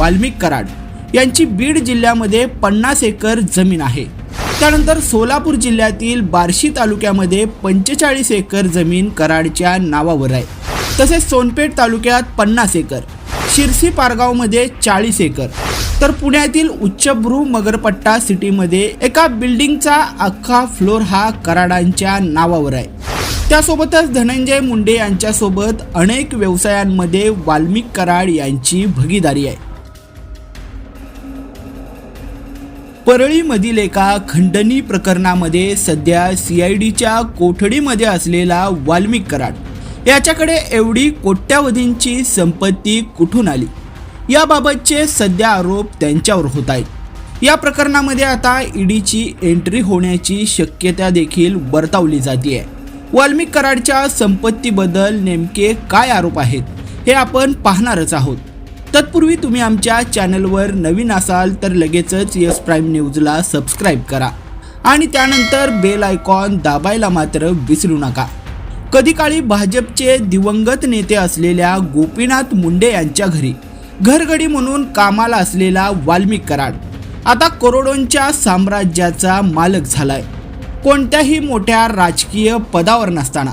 वाल्मिक कराड यांची बीड जिल्ह्यामध्ये पन्नास एकर जमीन आहे. त्यानंतर सोलापूर जिल्ह्यातील बार्शी तालुक्यामध्ये पंचेचाळीस एकर जमीन कराडच्या नावावर आहे. तसेच सोनपेठ तालुक्यात पन्नास एकर शिरसी पारगावमध्ये चाळीस एकर तर पुण्यातील उच्चभ्रू मगरपट्टा सिटीमध्ये एका बिल्डिंगचा अख्खा फ्लोर हा कराडांच्या नावावर आहे. त्यासोबतच धनंजय मुंडे यांच्यासोबत अनेक व्यवसायांमध्ये वाल्मिक कराड यांची भागीदारी आहे. परळीमधील एका खंडणी प्रकरणामध्ये सध्या सीआयडीच्या कोठडीमध्ये असलेला वाल्मिक कराड. याच्याकडे एवढी कोट्यावधींची संपत्ती कुठून आली? याबाबतचे सध्या आरोप त्यांच्यावर होत आहेत. या प्रकरणामध्ये आता ईडीची एंट्री होण्याची शक्यता देखील वर्तवली जाते वाल्मिक कराडच्या संपत्तीबद्दल नेमके काय आरोप आहेत हे आपण पाहणारच आहोत. तत्पूर्वी तुम्ही आमच्या चॅनलवर नवीन असाल तर लगेचच यस प्राईम न्यूजला सबस्क्राईब करा. आणि त्यानंतर बेल आयकॉन दाबायला मात्र विसरू नका. कधी काळी भाजपचे दिवंगत नेते असलेल्या गोपीनाथ मुंडे यांच्या घरी घरगडी म्हणून कामाला असलेला वाल्मिक कराड. आता करोडोंच्या साम्राज्याचा मालक झालाय. कोणत्याही मोठ्या राजकीय पदावर नसताना.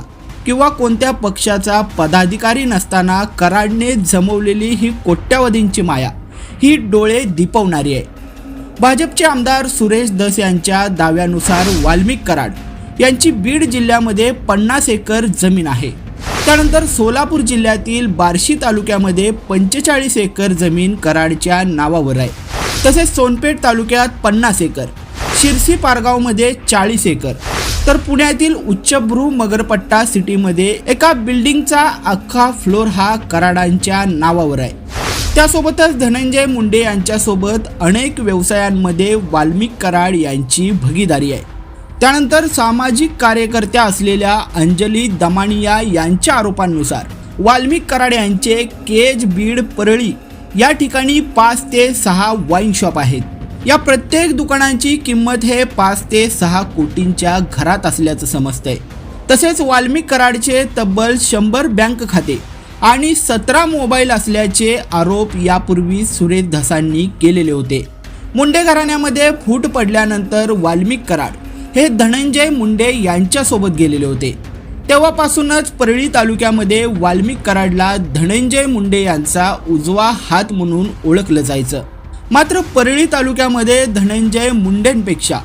किंवा कोणत्या पक्षाचा पदाधिकारी नसताना कराडने जमवलेली ही कोट्यावधींची माया ही डोळे दिपवणारी आहे. भाजपचे आमदार सुरेश दस यांच्या दाव्यानुसार वाल्मिक कराड यांची बीड जिल्ह्यामध्ये पन्नास एकर जमीन आहे. त्यानंतर सोलापूर जिल्ह्यातील बार्शी तालुक्यामध्ये पंचेचाळीस एकर जमीन कराडच्या नावावर आहे. तसेच सोनपेठ तालुक्यात पन्नास एकर शिरसी पारगावमध्ये चाळीस एकर. तर पुण्यातील उच्चभ्रू मगरपट्टा सिटीमध्ये एका बिल्डिंगचा अख्खा फ्लोर हा कराडांच्या नावावर आहे. त्यासोबतच धनंजय मुंडे यांच्यासोबत अनेक व्यवसायांमध्ये वाल्मिक कराड यांची भागीदारी आहे. त्यानंतर सामाजिक कार्यकर्त्या असलेल्या अंजली दमानिया यांच्या आरोपांनुसार वाल्मिक कराड यांचे केज बीड परळी या ठिकाणी पाच ते सहा वाईन शॉप आहेत. या प्रत्येक दुकानांची किंमत हे पाच ते सहा कोटींच्या घरात असल्याचं समजतंय. तसेच वाल्मिक कराडचे तब्बल शंभर बँक खाते आणि सतरा मोबाईल असल्याचे आरोप यापूर्वी सुरेश धसांनी केलेले होते. मुंडे घराण्यामध्ये फूट पडल्यानंतर वाल्मिक कराड हे धनंजय मुंडे यांच्यासोबत गेलेले होते. तेव्हापासूनच परळी तालुक्यामध्ये वाल्मिक कराडला धनंजय मुंडे यांचा उजवा हात म्हणून ओळखलं जायचं. मात्र परळी तालुक्यामध्ये धनंजय मुंडेंपेक्षा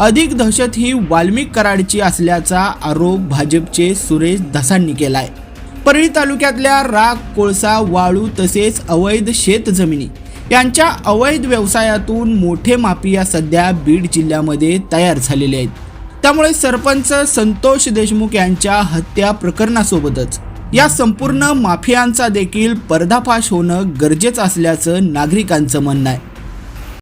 अधिक दहशत ही वाल्मिक कराडची असल्याचा आरोप भाजपचे सुरेश धसांनी केलाय. परळी तालुक्यातल्या राग कोळसा वाळू तसेच अवैध शेतजमिनी यांच्या अवैध व्यवसायातून मोठे माफिया सध्या बीड जिल्ह्यामध्ये तयार झालेले आहेत. त्यामुळे सरपंच संतोष देशमुख यांच्या हत्या प्रकरणासोबतच या संपूर्ण माफियांचा देखील पर्दाफाश होणं गरजेचं असल्याचं नागरिकांचं म्हणणं आहे.